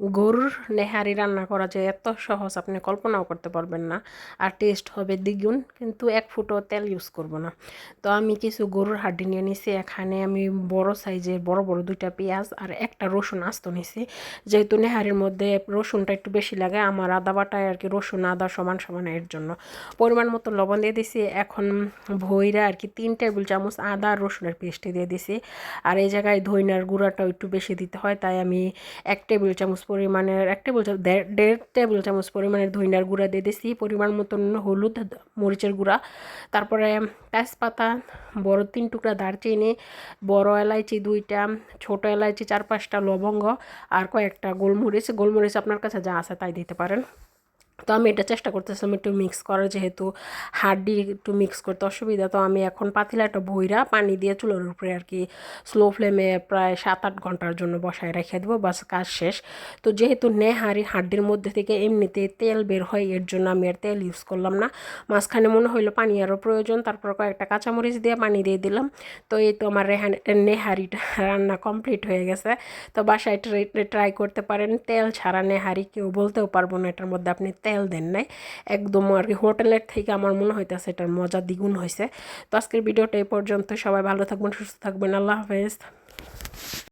গরুর নেহারি রান্না করা যে এত সহজ, আপনি কল্পনাও করতে পারবেন না। আর টেস্ট হবে দ্বিগুণ, কিন্তু এক ফুটো তেল ইউজ করব না। তো আমি কিছু গরুর হাড্ডি নিয়ে নিছি, এখানে আমি বড় সাইজের বড় বড় দুইটা পেঁয়াজ আর একটা রসুন আস্ত নিছি। যেহেতু নেহারির মধ্যে রসুনটা একটু বেশি লাগে, আমার আদা বাটায় আর কি রসুন, আদা সমান সমান এর জন্য। পরিমাণ মতো লবণ দিয়ে দিছি, এখন ভইরা আর কি তিন টেবিল চামচ আদা আর রসুনের পেস্টে দিয়ে দিছি। আর এই জায়গায় ধইনার গুঁড়াটাও একটু বেশি দিতে হয়, তাই আমি এক টেবিল চামচ পরিমাণের এক টেবিল চামচ দেড় টেবিল চামচ পরিমাণের ধইনার গুঁড়া দিয়ে দিয়েছি পরিমাণ মতন হলুদ মরিচের গুঁড়া। তারপরে তেজপাতা, বড় তিন টুকরা দারচিনি, বড় এলাইচি দুইটা, ছোট এলাইচি চার পাঁচটা লবঙ্গ, আর কয়েকটা গোলমরিচ। গোলমরিচ আপনার কাছে যা আছে তাই দিতে পারেন। তো আমি এটা চেষ্টা করতেছিলাম একটু মিক্স করার, যেহেতু হাড্ডি একটু মিক্স করতে অসুবিধা, তো আমি এখন পাতিলা একটা ভইরা পানি দিয়ে চুলোর উপরে আর কি স্লো ফ্লেমে প্রায় সাত আট ঘণ্টার জন্য বসায় রেখে দেবো, বাস কাজ শেষ। তো যেহেতু নেহারি হাড্ডির মধ্যে থেকে এমনিতে তেল বের হয়, এর জন্য আমি আর তেল ইউজ করলাম না। মাঝখানে মনে হইল পানি আরও প্রয়োজন, তারপর কয়েকটা কাঁচামরিচ দিয়ে পানি দিয়ে দিলাম। তো এই তো আমার রেহান নেহারিটা রান্না কমপ্লিট হয়ে গেছে। তো বাসায় ট্রাই করতে পারেন, তেল ছাড়া নেহারি কেউ বলতেও পারব না এটার মধ্যে। আপনি তেল দেন নাই। একদম আর কি হোটেলের থেকে আমার মনে হইতেছে এটার মজা দ্বিগুণ হয়েছে তো আজকের ভিডিওটা এই পর্যন্ত। সবাই ভালো থাকবেন, সুস্থ থাকবেন। আল্লাহ হাফেজ।